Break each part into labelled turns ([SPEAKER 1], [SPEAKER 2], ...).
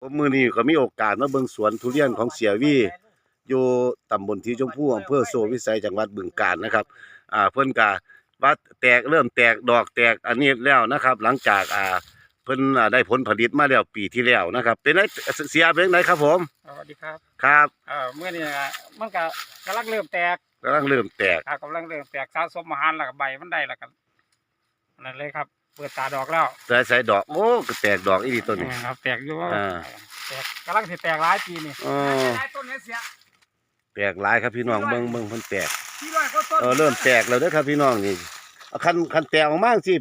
[SPEAKER 1] ผมมื้อนี้ก็มีโอกาสมาเบิ่งสวนทุเรียนของเสียวีอยู่ตำบลที่ชมพูอำเภอโซวิสัยจังหวัดบึงกาฬนะครับ อ่าเพิ่นก็ว่าแตกเริ่มแตกดอกแตกอันนี้แล้วนะครับ หลังจากอ่าเพิ่นอ่าได้ผลผลิตมาแล้วปีที่แล้วนะครับ เป็นไงเสียเป็นไงครับผม
[SPEAKER 2] สวัสดีครับ
[SPEAKER 1] ครับ
[SPEAKER 2] เอ่อเมื่อนี้นะมันก็กำลังเริ่มแตก
[SPEAKER 1] กำลังเริ่มแตก
[SPEAKER 2] ครับกำลังเริ่มแตกสะสมอาหารแล้วก็ใบมันได้แล้วก็นั่นเลยครับ เปิดตาดอกแล้ว
[SPEAKER 1] แต่ใส่ดอก โอ้ก็แตกดอกอีดีต้นนี้
[SPEAKER 2] อืมครับแตกอยู่
[SPEAKER 1] อ่า
[SPEAKER 2] แตกกำลังสิแตกหลายปีนี่
[SPEAKER 1] อ๋อ
[SPEAKER 2] หลายต้นเนี่ยเสีย
[SPEAKER 1] แตกหลายครับพี่น้องเบิ่งเบิ่งเพิ่นแตก
[SPEAKER 2] ที่ร้อยก็ต้น
[SPEAKER 1] เออเริ่มแตกแล้วเด้อครับพี่น้องนี่เอาคันคันแตกออกมาสิ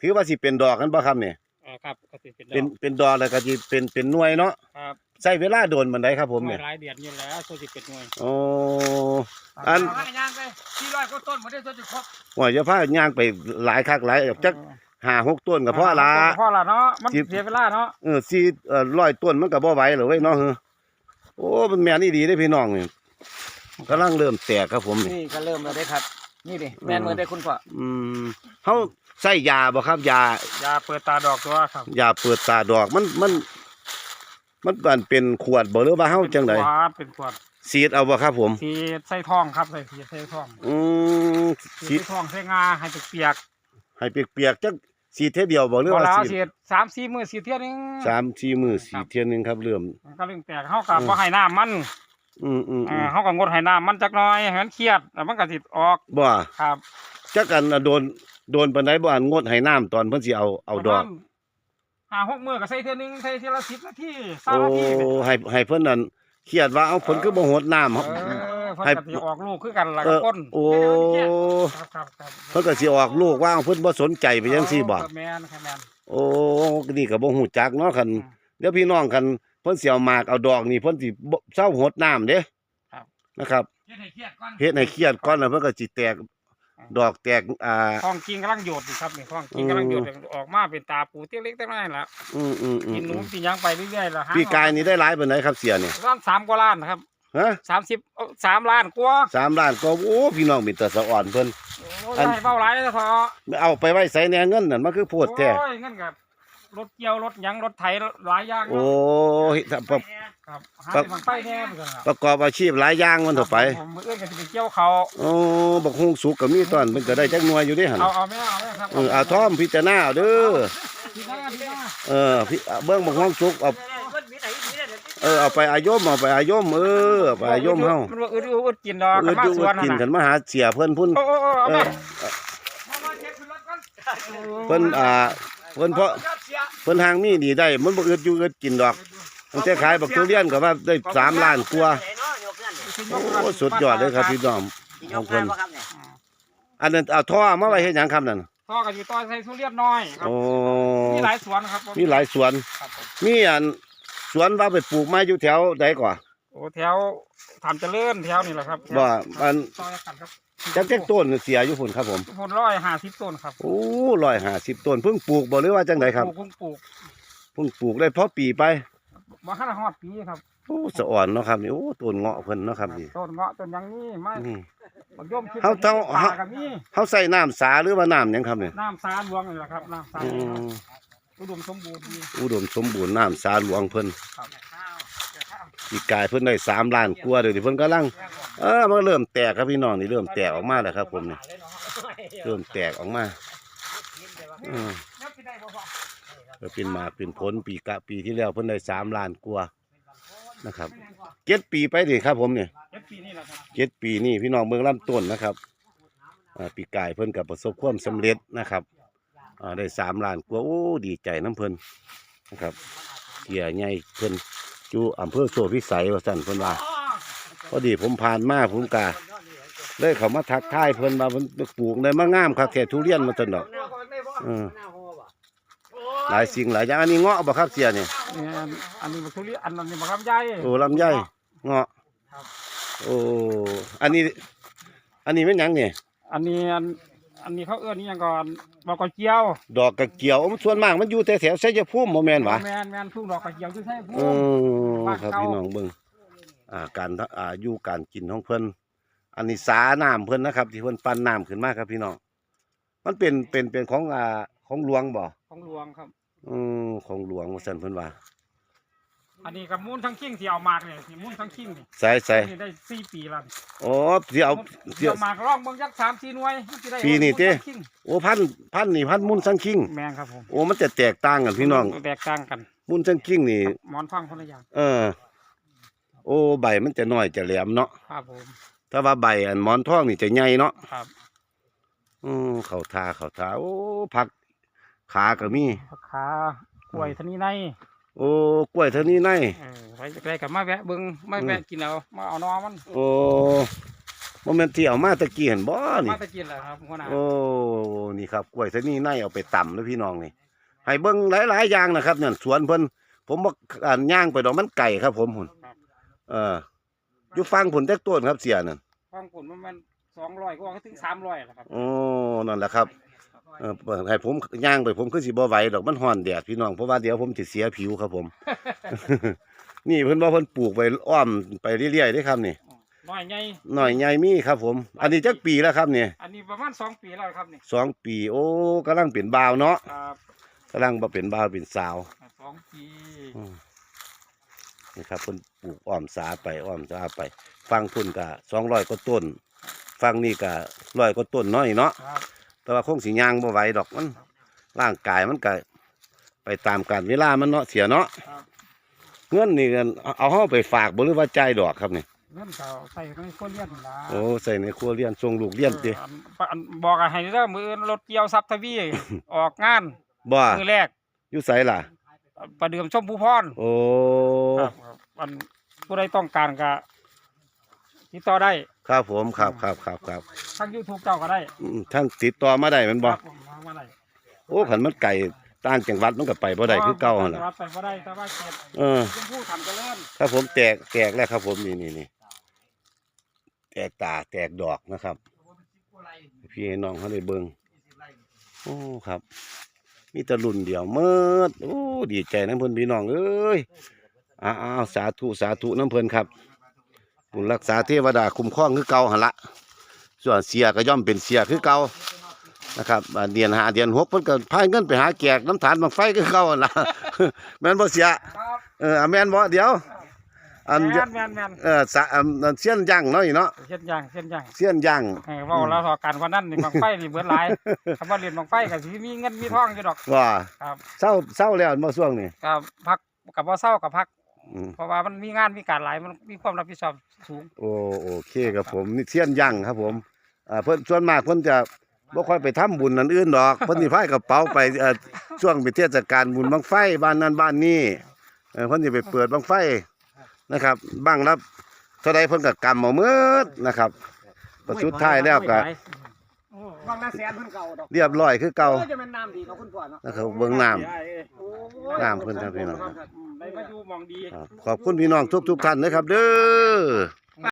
[SPEAKER 1] ถือว่าสิเป็นดอกกันบ่ครับเนี่ย
[SPEAKER 2] เออครับก็สิเป็นด
[SPEAKER 1] เป็น
[SPEAKER 2] อก
[SPEAKER 1] เป็นดอกแล้วก็สิเป็นเป็นหน่วยเนาะ
[SPEAKER 2] ครับ
[SPEAKER 1] ใช้เวลาโดนบันไดครับผม
[SPEAKER 2] ไม่
[SPEAKER 1] เนี่ย
[SPEAKER 2] หลายเดือนอยู่แล้วก็สิเป็นหน่วย
[SPEAKER 1] โอ้ อัน
[SPEAKER 2] เาย่างไปที่ร้อยก็ต้นบ่ได้ต้นสิครบ
[SPEAKER 1] ว่าจะพาย่างไปหลายคักหลายจัก ห้าหกต้นก็พอละ
[SPEAKER 2] พอละเนาะมัน
[SPEAKER 1] สิบ
[SPEAKER 2] เสียเวลาเนาะ
[SPEAKER 1] เออสี่เอ่อร้อยต้นมันก็บ่ไหวหรอกเว้ยเนาะเฮ้อโอ้มันแม่นอี่ดีเด้อพี่น้องนี่กำลังเริ่มแตกครับผมนี่
[SPEAKER 2] นี่ก็เริ่มแล้วได้ครับ นี่ดิแม่นมือได้คุณพ่อ
[SPEAKER 1] อืมเฮาใส่ยาบ่ครับยา ยา
[SPEAKER 2] เปิดตาดอกตัวครับ
[SPEAKER 1] ยาเปิดตาดอกมันมัน มันมันเป็นขวดบ่หรือว่าเฮาจังได
[SPEAKER 2] เป็นขวดเป็นขวด
[SPEAKER 1] สีดเอาบ่ครับผม
[SPEAKER 2] สีใส่ทองครับใส่สีใส่ทอง
[SPEAKER 1] อืม
[SPEAKER 2] สี
[SPEAKER 1] สี
[SPEAKER 2] ใส่ทองใส่งาให้เปียก
[SPEAKER 1] ให้เปียกๆจัก สีเทยเดียวบ่ห
[SPEAKER 2] ๆ
[SPEAKER 1] รือ
[SPEAKER 2] พอ
[SPEAKER 1] ว่า
[SPEAKER 2] แล้ว
[SPEAKER 1] สี
[SPEAKER 2] สีสามสี่มือสีเที่ยนึง
[SPEAKER 1] สามสี่มือสีเทียนหนึงครับเริ่ม
[SPEAKER 2] มันก็เรื่องแตกเฮากับ
[SPEAKER 1] อืม
[SPEAKER 2] บ่ให้น้ำมัน
[SPEAKER 1] อืมอืมอื
[SPEAKER 2] อ่ามเฮาก็งดให้น้ำมันจักหน่อยให้มันเครียดแล้วมันก็สิออก
[SPEAKER 1] บ่
[SPEAKER 2] ครับ
[SPEAKER 1] จักกันน่ะโดนโดนปานใดบ่อันงดให้น้ำตอนเพิ่นสิเอาเอาดอก
[SPEAKER 2] ประมณห้าหกมือก็ใส่เที่ยนึงใส่เที่ยละสิบนาทีสา
[SPEAKER 1] โอ้
[SPEAKER 2] มนาที
[SPEAKER 1] ให้ให้เพิ่นนั่นเครียดว่าเอาเพิ่นคือบ่หดน้ำ
[SPEAKER 2] เอ
[SPEAKER 1] ครับ
[SPEAKER 2] อ เพิ่น
[SPEAKER 1] ให้
[SPEAKER 2] ก็สิออกลูกคือกันล่ะ
[SPEAKER 1] เอ
[SPEAKER 2] กับ
[SPEAKER 1] อ
[SPEAKER 2] ก้น
[SPEAKER 1] โอ้
[SPEAKER 2] ครับครับครับ
[SPEAKER 1] เพิ่นก็สิออกลูกว่าเพิ่นบ่สนใจไปจังซี่บ่
[SPEAKER 2] เออแม่นครับแม่น
[SPEAKER 1] โอ้นี่ก็บ่ฮู้จักเนาะคัน
[SPEAKER 2] อืม
[SPEAKER 1] เดี๋ยวพี่น้องคันเพิ่นสิเอาหมากเอาดอกนี่เพิ่นสิบ่เซาหดน้ำเด้
[SPEAKER 2] ครับ
[SPEAKER 1] นะครับ
[SPEAKER 2] เฮ็ดให้เครียดก่อน
[SPEAKER 1] เฮ็ดให้เครียดก่อนแล้วเพิ่นก็สิแตก ดอกแตกอ่า
[SPEAKER 2] ทองกิงกำลังโยดอยู่ครับนี่ทองกิง
[SPEAKER 1] อืม
[SPEAKER 2] กำลังโยดออกมาเป็นตาปูเตี้ยเล็กตั้งนั้นแหละ
[SPEAKER 1] อืมอืมอื
[SPEAKER 2] กิ
[SPEAKER 1] ม
[SPEAKER 2] นหนูกินหยังไปเรื่อยๆแล้ว
[SPEAKER 1] พี่กายนี่ได้หลายปานใดครับเสียนี่
[SPEAKER 2] ร้านสามกว่าล้านนะครับ
[SPEAKER 1] ฮะ
[SPEAKER 2] สามสิบสามล้านกว่า
[SPEAKER 1] สามล้านก็โอ้พี่น้องมีแต่สะอ่อนเพิ่น
[SPEAKER 2] โอ้ย
[SPEAKER 1] อัน
[SPEAKER 2] ได้เบ้าหลายเลยพอ
[SPEAKER 1] เอาไปไว้ใส่แหน่เงินนั่นมันคือโพดแท้
[SPEAKER 2] โอ้ยเงินกับรถเกี่ยวรถหยังรถไถหลายอย่าง
[SPEAKER 1] โอ้ยถ้าประ
[SPEAKER 2] ครับหาที่มันไปแน่เหมือนกันค
[SPEAKER 1] ป
[SPEAKER 2] รับ
[SPEAKER 1] ระกอบอาชีพหลายอย่างมันเถอะไป
[SPEAKER 2] ผมมืออื่นก็จะไปเกี่ยวเขา
[SPEAKER 1] โอ้บักฮุงสุกก็มีตอนมันก็ได้จักหน่วยอยู่เด้หั่น
[SPEAKER 2] เอาเอาไม่เอาไม่เอาครับ
[SPEAKER 1] เออเอาท่อมพิจารณาเอาเด้อ
[SPEAKER 2] พี่หน้าพี่หน้า
[SPEAKER 1] เออพี่เบิ่งบักฮุงสุกเอา เออเอาไปอายมเอาไปอายมเออเอาไปอายมเฮา
[SPEAKER 2] มันว่าอึดอึดกินดอก
[SPEAKER 1] เออ
[SPEAKER 2] มา
[SPEAKER 1] อยู่
[SPEAKER 2] สวน
[SPEAKER 1] กิน
[SPEAKER 2] นั่น
[SPEAKER 1] กัน
[SPEAKER 2] น่ะ
[SPEAKER 1] มาหาเสียเพิ่นพุ่น
[SPEAKER 2] โอ้โอ้โอ้เอา
[SPEAKER 1] เอ
[SPEAKER 2] ไป
[SPEAKER 1] อเพิ่นอ่าเพิ่นเพราะเพิ่นหางมีดีได้ มันบ่อึดอยู่อึดกินดอกตั้งแต่ขายบักทุเรียนก็ว่าได้สามล้านกว่าโอ้สุดยอดเลยครับพี่น้อง ของเพิ่นอันนั้นเอาท่อมาไว้เฮ็ดหยังครับนั่น
[SPEAKER 2] พ่อก็อยู่ต้อยใส่ทุเรียนน้อยครับ
[SPEAKER 1] โอ้
[SPEAKER 2] มีหลายสวนครับผ
[SPEAKER 1] มีหลายสวน
[SPEAKER 2] ครับผม
[SPEAKER 1] มีอัน สวนว่าไปปลูกไม้อยู่แถวใดก่อน
[SPEAKER 2] โอ้แถวทำเจริญแถวนี่แหละครับ
[SPEAKER 1] บ่อัน
[SPEAKER 2] ซอยกันครับ
[SPEAKER 1] จักจักต้นเสียอยู่พุ่นครับผม
[SPEAKER 2] ผลร้อยห้าสิบต้นครับ
[SPEAKER 1] โอ้ร้อยห้าสิบต้นเพิ่งปลูกบ่หรือว่าจังไดครับ
[SPEAKER 2] ปลูกเพิ่งปลูก
[SPEAKER 1] เพิ่งปลูกได้พอปีไป
[SPEAKER 2] มาขั้นฮอดปีครับ
[SPEAKER 1] โอ้สะอ่อนเนาะครับนี่โอ้ต้นเงาะเพิ่นเนาะครับนี่
[SPEAKER 2] ต้นเงาะต้นหยังนี่ไม่
[SPEAKER 1] นี่
[SPEAKER 2] บักยมคิด
[SPEAKER 1] เฮาเท่า
[SPEAKER 2] ป่ากับนี่
[SPEAKER 1] เฮาใส่น้ำสาหรือว่าน้ำหยังครับเนี่ย
[SPEAKER 2] น้ำสาหลวงนี่แหละครับน้ำสา
[SPEAKER 1] อืม
[SPEAKER 2] อุดมสมบูรณ์ดี
[SPEAKER 1] อุดมสมบูรณ์น้ำสาหลวงเพิ่น
[SPEAKER 2] ครับ
[SPEAKER 1] ปีกายเพิ่นได้สามล้านกว่าเดี๋ยวนี้เพิ่นกำลังเออมันเริ่มแตกครับพี่น้องนี่เริ่มแตกออกมาแล้วครับ ผมนี่เริ่มแตกออกมาอืม
[SPEAKER 2] แล้วกินได้บ่พ่อ
[SPEAKER 1] ก็เป็นหมากเป็นผลปีกะปีที่แล้วเพิ่นได้สามล้านกว่านะครับเจ็ดปีไปดิครับ ผมเนี่ย
[SPEAKER 2] เจ็ดปีนี่แหละครับ
[SPEAKER 1] เจ็ดปีนี่พี่น้องเมืองลำต้นนะครับอ่าปีกายเพิ่นกับประสบความสำเร็จนะครับอ่า ได้สามล้านกว่าโอ้ดีใจน้ำเพิ่นนะครับเกียใหญ่เพิ่นอยู่อำเภอโซพิสัยว่าสั่นเพิ่นว่าพอดีผมผ่านมาผมกาเลยเขามาทักทายเพิ่นว่าเพิ่นปลูกได้มางามคักแค่ทุเรียนมาซั่นดอกเออหลายสิ่งหลายอย่างอันนี้เงาะบ่ครับเสียนี่
[SPEAKER 2] นี่อันอันนี้บักทุเรียนอันนี้บักลำไย
[SPEAKER 1] โอ้ลำไยเงาะ
[SPEAKER 2] ครับ
[SPEAKER 1] โอ้อันนี้ อันนี้เป็นหยังเนี่ย
[SPEAKER 2] อันนี้ อันอันนี้เขาเอื้อนนี่ยังก่อนบอกกระเจียว
[SPEAKER 1] ดอกกระเจียวมันส่วนมากมันอยู่แถวๆชัยภูมิบ่แม่นหวะ
[SPEAKER 2] แมนแมนทุ่งดอกกระเจียวที่ใช่พู
[SPEAKER 1] เออ
[SPEAKER 2] บ้าน
[SPEAKER 1] ครับ
[SPEAKER 2] เก่า
[SPEAKER 1] พี่น้องเบิ่งอ่าการอ่าอยู่การกินของเพิ่นอันนี้สาน้ำเพิ่นนะครับ ที่เพิ่นปั้นน้ำขึ้นมาครับพี่น้องมันเป็นเป็นเป็นของอ่าของหลวงบ่
[SPEAKER 2] ของหลวงครับ
[SPEAKER 1] อืมของหลวงว่าซั่นเพิ่นว่า
[SPEAKER 2] อันนี้กับมูลทั้งคิงที่เอามากเนี่ยที่มูลทั้งคิงนี่
[SPEAKER 1] ใส่ใส่
[SPEAKER 2] นี่ได้สี่ปีแล้ว
[SPEAKER 1] โอ้ที่เอาที่
[SPEAKER 2] ที่เอามากร่องเบางยักสามสี่หน่วยมันสิได้
[SPEAKER 1] ปีนี่ติ
[SPEAKER 2] มูลทั้งคิง
[SPEAKER 1] โอ้พันพันนี่พันมุนสังคิง
[SPEAKER 2] แมงครับผม
[SPEAKER 1] โอ้มันจะแตกต่างกันพี่น้อง
[SPEAKER 2] แตกต่างกัน
[SPEAKER 1] มุนสังคิงนี่
[SPEAKER 2] หมอนฟังคนละอย่าง
[SPEAKER 1] เออ โอ้ใบมันจะน้อยจะแหลมเนาะ
[SPEAKER 2] ครับผม
[SPEAKER 1] ถ้าว่าใบอันหมอนทองนี่จะใหญ่เนาะ
[SPEAKER 2] ครับ
[SPEAKER 1] อืมเขาทาเขาทาโอ้ผักขาก็มี
[SPEAKER 2] ขากล้วยทะนีใน
[SPEAKER 1] โอ้กล้วยเท่านี้ใน
[SPEAKER 2] เออไปจากไรกับมาแวะเบิ้งไม่แวะกินเอามาเอานอมัน
[SPEAKER 1] โอ้โมเมนต์ที่เอามาตะกี้เห็นบ่นี่
[SPEAKER 2] มาตะกินแหละครับหัวหน้า
[SPEAKER 1] โอ้นี่ครับกล้วยเท่านี้ในเอาไปต่ำแล้วพี่น้องนี่ให้เบิ่งหลายๆอย่างนะครับเนี่ยสวนเพิ่นผมบอกอ่านย่างไปดอกมันไก่ครับ ผมหุ่น
[SPEAKER 2] ครับ
[SPEAKER 1] เอออยู่ฟังผลแตกต้นครับเสียนั่น
[SPEAKER 2] ฟังผลมันมันสองร้อยก็ถึงสามร้อยแหละครับ
[SPEAKER 1] โอ้ นั่นแหละครับ เออให้ผมย่างไปผมคือสิบ่ไหวดอกมันฮ้อนแดดพี่น้องเพราะว่าเดี๋ยวผมสิเสียผิวครับผม นี่เพิ่นว่าเพิ่นปลูกไปอ้อมไปเรื่อยๆเด้ครับนี่
[SPEAKER 2] น้อยใหญ่
[SPEAKER 1] หน่อยใหญ่มีครับผม อันนี้จักปีแล้วครับนี่
[SPEAKER 2] อันนี้ประมาณสองปีแล้วครับนี่
[SPEAKER 1] สองปีโอ้กำลังเป็นบ่าวเนาะ
[SPEAKER 2] ครับ
[SPEAKER 1] กำลังบ่เป็นบ่าวเป็นสาว
[SPEAKER 2] สองปี
[SPEAKER 1] อืมนี่ครับเพิ่นปลูกอ้อมสาไปอ้อมสาไป ฟังพุ่นก็200กว่าต้น ฟังนี่ก็ร้อยกว่าต้นน้อยเนาะ
[SPEAKER 2] ครับ
[SPEAKER 1] แต่ว่าคงสิย่างบ่ไหวดอกมัน ร่างกายมันก็ไปตามกาลเวลามันเนาะเสียเนาะ
[SPEAKER 2] ครับ
[SPEAKER 1] เงินนี่กันเอาเอาเฮาไปฝากบ่หรือว่าจ่ายดอกครับนี่
[SPEAKER 2] เงินเขาใส่ในคนเลี้ยนนะ
[SPEAKER 1] โอ้ใส่ในครัวเรียนส่งลูกเรียนติ
[SPEAKER 2] อออันอันบอกให้เด้อมืออื่นรถเกี่ยวซับทวี ออกงาน
[SPEAKER 1] บ่
[SPEAKER 2] มือแรก
[SPEAKER 1] อยู่ไสล่ะ
[SPEAKER 2] ประเดิมชมผู้พร
[SPEAKER 1] โอ้
[SPEAKER 2] ครับครับอันผู้ใดต้องการก็ติดต่อได้
[SPEAKER 1] ครับผมครับครับครับครับ
[SPEAKER 2] ทาง YouTube เจ้าก็ได้
[SPEAKER 1] อืมท่านติดต่อมาได้แม่นบ่
[SPEAKER 2] ครับผมมามาได้
[SPEAKER 1] โอ้ขันมันไก่ต่างจังหวัดมันก็ไปบ่ได้คือเก่าหั่นล่ะ
[SPEAKER 2] วัดไปบ่ได้แต่ว่าเขต
[SPEAKER 1] เออ
[SPEAKER 2] ชมพู่ทำเจริญ
[SPEAKER 1] ครับผมแตกแตกแล้วครับผมนี่นี่นี่แตกตาแตกดอกนะครับ พี่ให้น้องเขาได้เบิ่งโอ้ครับ มีแตะรุ่นเดียวเมิดโอ้ดีใจน้ำเพิ่นพี่น้องเอ้ยอ้าวอ้าวสาธุสาธุน้ำเพิ่นครับ บุญรักษาเทวดาคุ้มครองคือเก่าหันละส่วนเสียก็ย่อมเป็นเสียคือเก่านะครับอ่าเดือนหาเดือนหกเพิ่นก็พายเงินไปหาแจกน้ำฐานบางไฟคือเก่าหั่นละแม่นบ่เสีย
[SPEAKER 2] ครับ
[SPEAKER 1] เอออะแม่นบ่เดี๋ยวอัน
[SPEAKER 2] แม่นแม่นแม่น
[SPEAKER 1] เออสะอันอันเสี้ยนย่างเนาะอีเนาะ
[SPEAKER 2] เช่นอย่างเช่นอย่าง
[SPEAKER 1] เสี้ยนย่าง
[SPEAKER 2] เออเว่าแล้วต่อการวันนั้นนี่บางไฟนี่เบิดหลายคำว่าเรียนบางไฟก็สิมีเงินมีทองอยู่ดอก
[SPEAKER 1] ว่า
[SPEAKER 2] ครับ
[SPEAKER 1] เศร้าเศร้าแล้วเมื่อช่วงนี้
[SPEAKER 2] กับพักกับว่าเศร้ากับพัก
[SPEAKER 1] อืม
[SPEAKER 2] เพราะว่ามันมีงานมีการหลายมันมีความรับผิดชอบสูง
[SPEAKER 1] โอ้โอเคครับผมนี่เสี้ยนย่างครับผมอ่าเพิ่นส่วนมากเพิ่นจะบ่ค่อยไปทำบุญอันอื่นดอก เพิ่นสิพายกระเป๋าไปเอ่อช่วงเป็นเทศกาลบุญบังไฟบ้านนั้นบ้านนี้เออเพิ่นสิไปเปิดบังไฟนะครับบ้างรับเท่าใดเพิ่นก็กำเอาหมืดนะครับก็สุดท้ายแล้วก็
[SPEAKER 2] บางนาแสนเพิ่นเก่าดอก
[SPEAKER 1] เรียบร้อยคือเก่า
[SPEAKER 2] จะเป็นน้ำดีเนาะคุณพ่อเนาะ
[SPEAKER 1] นะครับเบิ่งน้ำ น้ำเพิ่นครับพี่น้อง
[SPEAKER 2] ได้มาอยู่หมองดี
[SPEAKER 1] ครับขอบคุณพี่น้องทุกๆท่านนะครับเด้อ